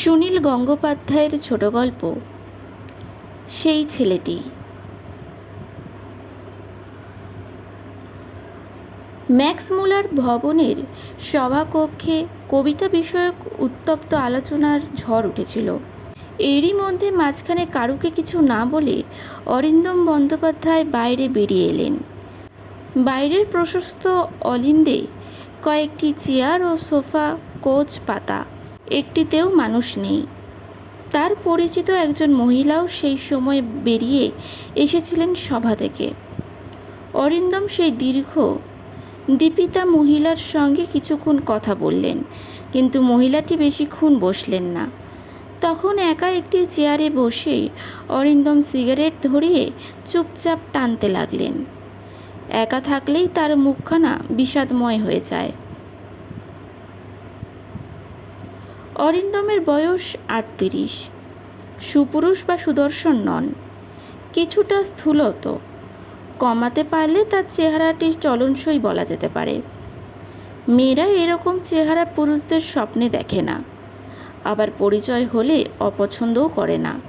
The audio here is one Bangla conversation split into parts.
সুনীল গঙ্গোপাধ্যায়ের ছোট গল্প। সেই ছেলেটি। ম্যাক্স মুলার ভবনের সভাকক্ষে কবিতা বিষয়ক উত্তপ্ত আলোচনার ঝড় উঠেছিল। এরই মধ্যে মাঝখানে কারুকে কিছু না বলে অরিন্দম বন্দ্যোপাধ্যায় বাইরে বেরিয়ে এলেন। বাইরের প্রশস্ত অলিন্দে কয়েকটি চেয়ার ও সোফা, কোচ পাতা একটিতেও মানুষ নেই। তার পরিচিত একজন মহিলাও সেই সময় বেরিয়ে এসেছিলেন সভা থেকে। অরিন্দম সেই দীর্ঘ, দীপিতা মহিলার সঙ্গে কিছুক্ষণ কথা বললেন, কিন্তু মহিলাটি বেশিক্ষণ বসলেন না। তখন একা একটি চেয়ারে বসে অরিন্দম সিগারেট ধরিয়ে চুপচাপ টানতে লাগলেন। একা থাকলেই তার মুখখানা বিষাদময় হয়ে যায়। অরিন্দমের বয়স আটত্রিশ। সুপুরুষ বা সুদর্শন নন। কিছুটা স্থূলত। কমাতে পারলে তার চেহারাটি চলনসই বলা যেতে পারে। মেয়েরা এরকম চেহারা পুরুষদের স্বপ্নে দেখে না। আবার পরিচয় হলে অপছন্দও করে না।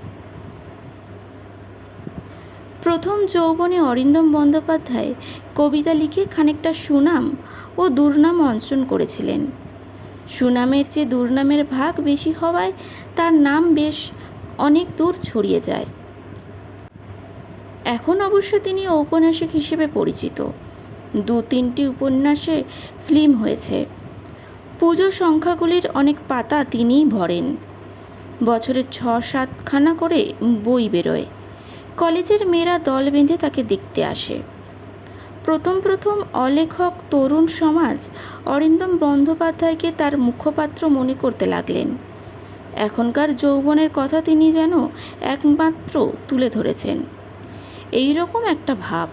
প্রথম যৌবনে অরিন্দম বন্দ্যোপাধ্যায় কবিতা লিখে খানিকটা সুনাম ও দুর্নাম অঞ্চন করেছিলেন। সুনামের চেয়ে দুর্নামের ভাগ বেশি হওয়ায় তার নাম বেশ অনেক দূর ছড়িয়ে যায়। এখন অবশ্য তিনি ঔপন্যাসিক হিসেবে পরিচিত। দু তিনটি উপন্যাসে ফিল্ম হয়েছে। পুজো সংখ্যাগুলির অনেক পাতা তিনিই ভরেন। বছরে ছ সাতখানা করে বই বেরোয়। কলেজের মেয়েরা দল বেঁধে তাকে দেখতে আসে। প্রথম প্রথম অলেখক তরুণ সমাজ অরিন্দম বন্দ্যোপাধ্যায়কে তার মুখপাত্র মনে করতে লাগলেন। এখনকার যৌবনের কথা তিনি যেন একমাত্র তুলে ধরেছেন। এই রকম একটা ভাব।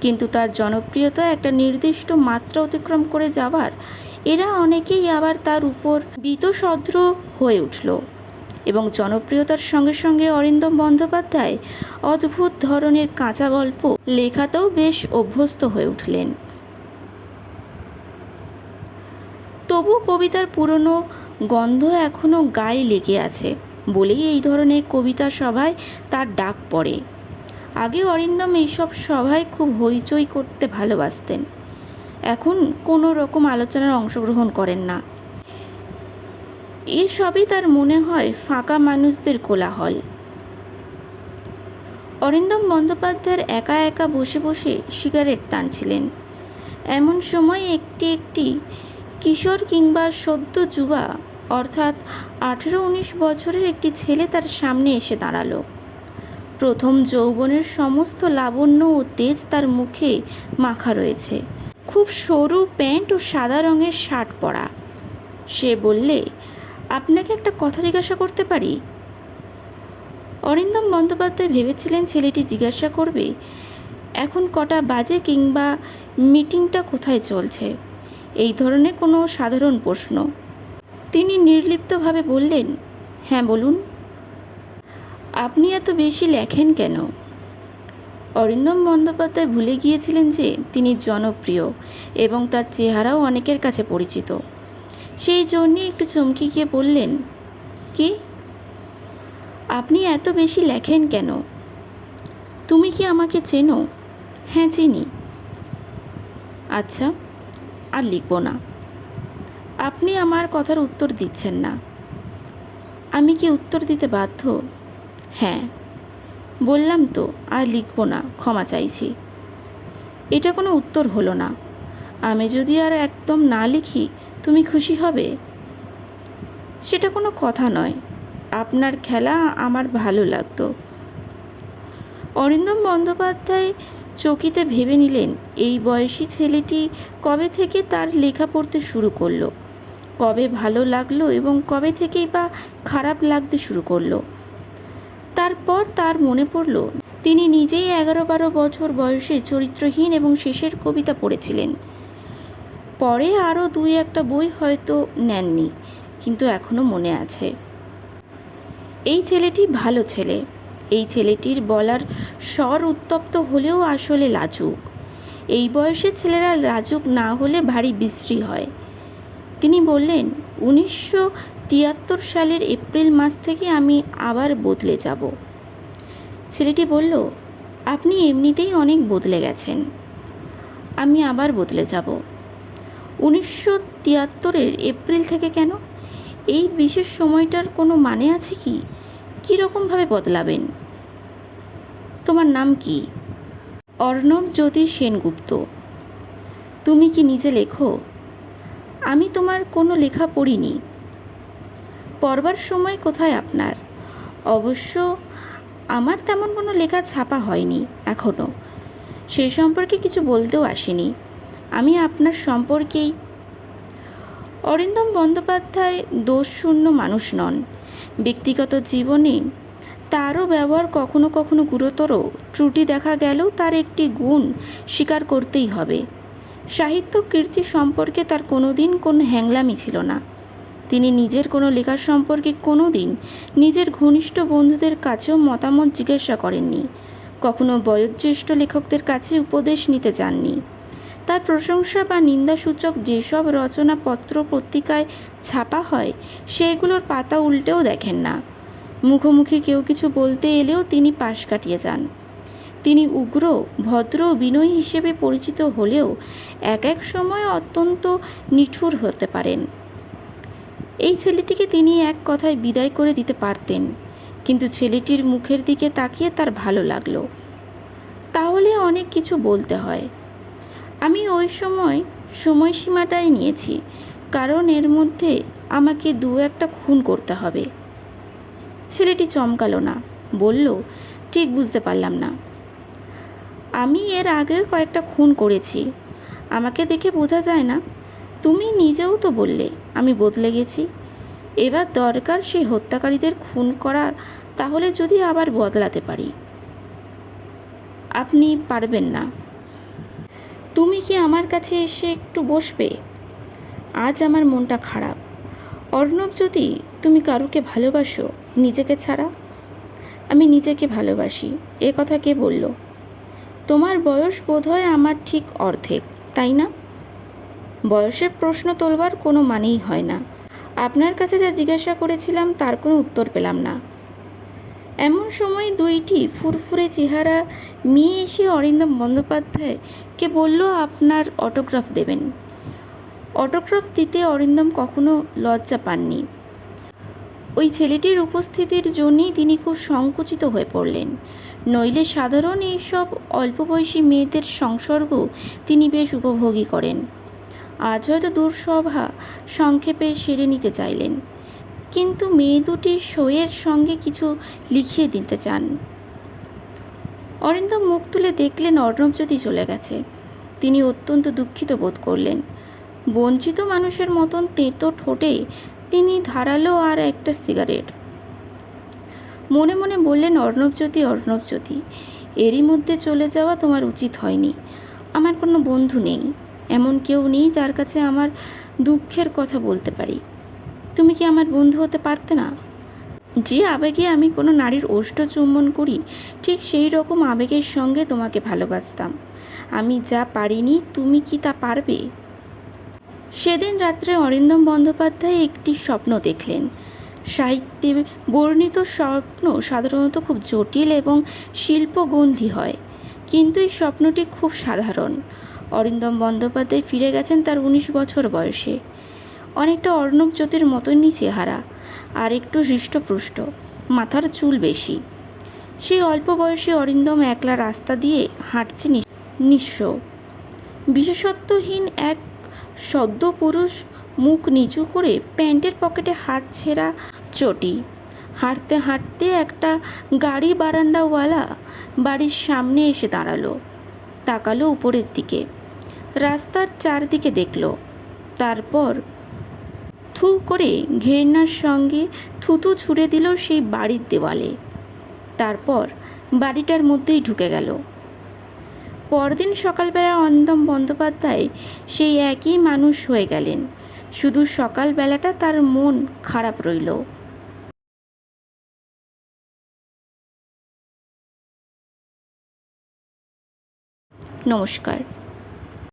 কিন্তু তার জনপ্রিয়তা একটা নির্দিষ্ট মাত্রা অতিক্রম করে যাওয়ার, এরা অনেকেই আবার তার উপর বীতসদ্র হয়ে উঠল। এবং জনপ্রিয়তার সঙ্গে সঙ্গে অরিন্দম বন্দ্যোপাধ্যায় অদ্ভুত ধরনের কাঁচা গল্প লেখাতেও বেশ অভ্যস্ত হয়ে উঠলেন। তবু কবিতার পুরনো গন্ধ এখনও গায়ে লেগে আছে বলেই এই ধরনের কবিতা সভায় তার ডাক পড়ে। আগে অরিন্দম এইসব সভায় খুব হইচই করতে ভালোবাসতেন। এখন কোনো রকম আলোচনার অংশগ্রহণ করেন না। এসবই তার মনে হয় ফাঁকা মানুষদের কোলাহল। অরিন্দম বন্দ্যোপাধ্যায়ের একা একা বসে বসে সিগারেট টানছিলেন। এমন সময় একটি একটি কিশোর কিংবা সদ্য যুবা, অর্থাৎ আঠেরো উনিশ বছরের একটি ছেলে তার সামনে এসে দাঁড়াল। প্রথম যৌবনের সমস্ত লাবণ্য ও তেজ তার মুখে মাখা রয়েছে। খুব সরু প্যান্ট ও সাদা রঙের শার্ট পরা। সে বললে আপনাকে একটা কথা জিজ্ঞাসা করতে পারি? অরিন্দম বন্দ্যোপাধ্যায় ভেবেছিলেন ছেলেটি জিজ্ঞাসা করবে, এখন কটা বাজে কিংবা মিটিংটা কোথায় চলছে? এই ধরনের কোনো সাধারণ প্রশ্ন। তিনি নির্লিপ্তভাবে বললেন হ্যাঁ বলুন। আপনি এত বেশি লেখেন কেন? অরিন্দম বন্দ্যোপাধ্যায় ভুলে গিয়েছিলেন যে তিনি জনপ্রিয় এবং তার চেহারাও অনেকের কাছে পরিচিত। সেই জন্যে একটু চমকে গিয়ে বললেন, কি? আপনি এত বেশি লেখেন কেন? তুমি কি আমাকে চেনো? হ্যাঁ চিনি। আচ্ছা আর লিখব না। আপনি আমার কথার উত্তর দিচ্ছেন না। আমি কি উত্তর দিতে বাধ্য? হ্যাঁ। বললাম তো, আর লিখব না, ক্ষমা চাইছি। এটা কোনো উত্তর হলো না। আমি যদি আর একদম না লিখি তুমি খুশি হবে? সেটা কোনো কথা নয়। আপনার খেলা আমার ভালো লাগতো। অরিন্দম বন্দ্যোপাধ্যায় চকিতে ভেবে নিলেন, এই বয়সী ছেলেটি কবে থেকে তার লেখা পড়তে শুরু করল? কবে ভালো লাগল এবং কবে থেকেই বা খারাপ লাগতে শুরু করল? তারপর তার মনে পড়ল, তিনি নিজেই এগারো বারো বছর বয়সে চরিত্রহীন এবং শেষের কবিতা পড়েছিলেন। পরে আরও দুই একটা বই হয়তো নেননি, কিন্তু এখনও মনে আছে। এই ছেলেটি ভালো ছেলে। এই ছেলেটির বলার স্বর উত্তপ্ত হলেও আসলে লাজুক। এই বয়সের ছেলেরা লাজুক না হলে ভারী বিশ্রী হয়। তিনি বললেন, উনিশশো তিয়াত্তর সালের এপ্রিল মাস থেকে আমি আবার বদলে যাব। ছেলেটি বলল, আপনি এমনিতেই অনেক বদলে গেছেন। আমি আবার বদলে যাব। উনিশশো তিয়াত্তরের এপ্রিল থেকে কেন? এই বিশেষ সময়টার কোনো মানে আছে কি? কীরকমভাবে বদলাবেন? তোমার নাম কি? অর্ণব জ্যোতি সেনগুপ্ত। তুমি কি নিজে লেখো? আমি তোমার কোনো লেখা পড়িনি। পড়বার সময় কোথায় আপনার? অবশ্য আমার তেমন কোনো লেখা ছাপা হয়নি এখনও সে সম্পর্কে কিছু বলতেও আসেনি। আমি আপনার সম্পর্কেই। অরিন্দম বন্দ্যোপাধ্যায় দোষশূন্য মানুষ নন। ব্যক্তিগত জীবনে তারও ব্যবহার কখনো কখনো গুরুতর ত্রুটি দেখা গেলেও তার একটি গুণ স্বীকার করতেই হবে। সাহিত্য কীর্তি সম্পর্কে তার কোনো দিন কোনো হ্যাংলামি ছিল না। তিনি নিজের কোনো লেখার সম্পর্কে কোনো দিন নিজের ঘনিষ্ঠ বন্ধুদের কাছেও মতামত জিজ্ঞাসা করেননি। কখনো বয়োজ্যেষ্ঠ লেখকদের কাছে উপদেশ নিতে চাননি। তার প্রশংসা বা নিন্দাসূচক যেসব রচনা পত্র পত্রিকায় ছাপা হয়, সেগুলোর পাতা উল্টেও দেখেন না। মুখোমুখি কেউ কিছু বলতে এলেও তিনি পাশ কাটিয়ে যান। তিনি উগ্র, ভদ্র বিনয়ী হিসেবে পরিচিত হলেও এক এক সময় অত্যন্ত নিঠুর হতে পারেন। এই ছেলেটিকে তিনি এক কথায় বিদায় করে দিতে পারতেন, কিন্তু ছেলেটির মুখের দিকে তাকিয়ে তার ভালো লাগল। তাহলে অনেক কিছু বলতে হয়। আমি ওই সময় সময়সীমাটাই নিয়েছি, কারণ এর মধ্যে আমাকে দু একটা খুন করতে হবে। ছেলেটি চমকালো না, বলল, ঠিক বুঝতে পারলাম না। আমি এর আগেও কয়েকটা খুন করেছি। আমাকে দেখে বোঝা যায় না, তুমি নিজেও তো বললে, আমি বদলে গেছি। এবার দরকার সেই হত্যাকারীদের খুন করার, তাহলে যদি আবার বদলাতে পারি। আপনি পারবেন না। তুমি কি আমার কাছে এসে একটু বসবে? আজ আমার মনটা খারাপ। অর্ণব, যদি তুমি কারুকে ভালোবাসো, নিজেকে ছাড়া? আমি নিজেকে ভালোবাসি, এ কথা কে বলল? তোমার বয়স বোধহয় আমার ঠিক অর্ধেক, তাই না? বয়সের প্রশ্ন তোলবার কোনো মানেই হয় না। আপনার কাছে যা জিজ্ঞাসা করেছিলাম, তার কোনো উত্তর পেলাম না। এমন সময় দুইটি ফুরফুরে চেহারা, মেয়ে এসে অরিন্দম বন্দ্যোপাধ্যায়কে বলল আপনার অটোগ্রাফ দেবেন? অটোগ্রাফ দিতে অরিন্দম কখনো লজ্জা পাননি। ওই ছেলেটির উপস্থিতির জন্যেই তিনি খুব সংকুচিত হয়ে পড়লেন। নইলে সাধারণ এইসব অল্প বয়সী মেয়েদের সংসর্গ তিনি বেশ উপভোগী করেন। আজ হয়তো দুঃসভা সংক্ষেপে সেরে নিতে চাইলেন। কিন্তু মেয়ে দুটির সইয়ের সঙ্গে কিছু লিখিয়ে দিতে চান। অরিন্দম মুখ তুলে দেখলেন অর্ণবজ্যোতি চলে গেছে। তিনি অত্যন্ত দুঃখিত বোধ করলেন। বঞ্চিত মানুষের মতন তেঁতো ঠোঁটে তিনি ধারালো আর একটা সিগারেট। মনে মনে বললেন, অর্ণবজ্যোতি অর্ণবজ্যোতি, এরই মধ্যে চলে যাওয়া তোমার উচিত হয়নি। আমার কোনো বন্ধু নেই। এমন কেউ নেই যার কাছে আমার দুঃখের কথা বলতে পারি। তুমি কি আমার বন্ধু হতে পারতে না? যে আবেগে আমি কোনো নারীর ওষ্ঠ চুম্বন করি, ঠিক সেই রকম আবেগের সঙ্গে তোমাকে ভালোবাসতাম। আমি যা পারিনি, তুমি কি তা পারবে? সেদিন রাত্রে অরিন্দম বন্দ্যোপাধ্যায় একটি স্বপ্ন দেখলেন। সাহিত্যে বর্ণিত স্বপ্ন সাধারণত খুব জটিল এবং শিল্পগন্ধি হয়, কিন্তু এই স্বপ্নটি খুব সাধারণ। অরিন্দম বন্দ্যোপাধ্যায় ফিরে গেছেন তার উনিশ বছর বয়সে। অনেকটা অর্ণব জ্যোতির মতনই চেহারা। আর একটু হৃষ্টপুষ্ট। মাথার চুল বেশি। সেই অল্প বয়সী অরিন্দম একলা রাস্তা দিয়ে হাঁটছে নিঃস্ব। বিশেষত্বহীন এক সদ্য পুরুষ মুখ নিচু করে প্যান্টের পকেটে হাত ছেঁড়া চটি। হাঁটতে হাঁটতে একটা গাড়ি বারান্দাওয়ালা বাড়ির সামনে এসে দাঁড়াল। তাকালো উপরের দিকে। রাস্তার চারদিকে দেখল। তারপর থু করে ঘেন্নার সঙ্গে থুতু ছুঁড়ে দিল সেই বাড়ির দেওয়ালে। তারপর বাড়িটার মধ্যেই ঢুকে গেল। পরদিন সকালবেলা অন্দম বন্দ্যোপাধ্যায় সেই একই মানুষ হয়ে গেলেন। শুধু সকালবেলাটা তার মন খারাপ রইল। নমস্কার।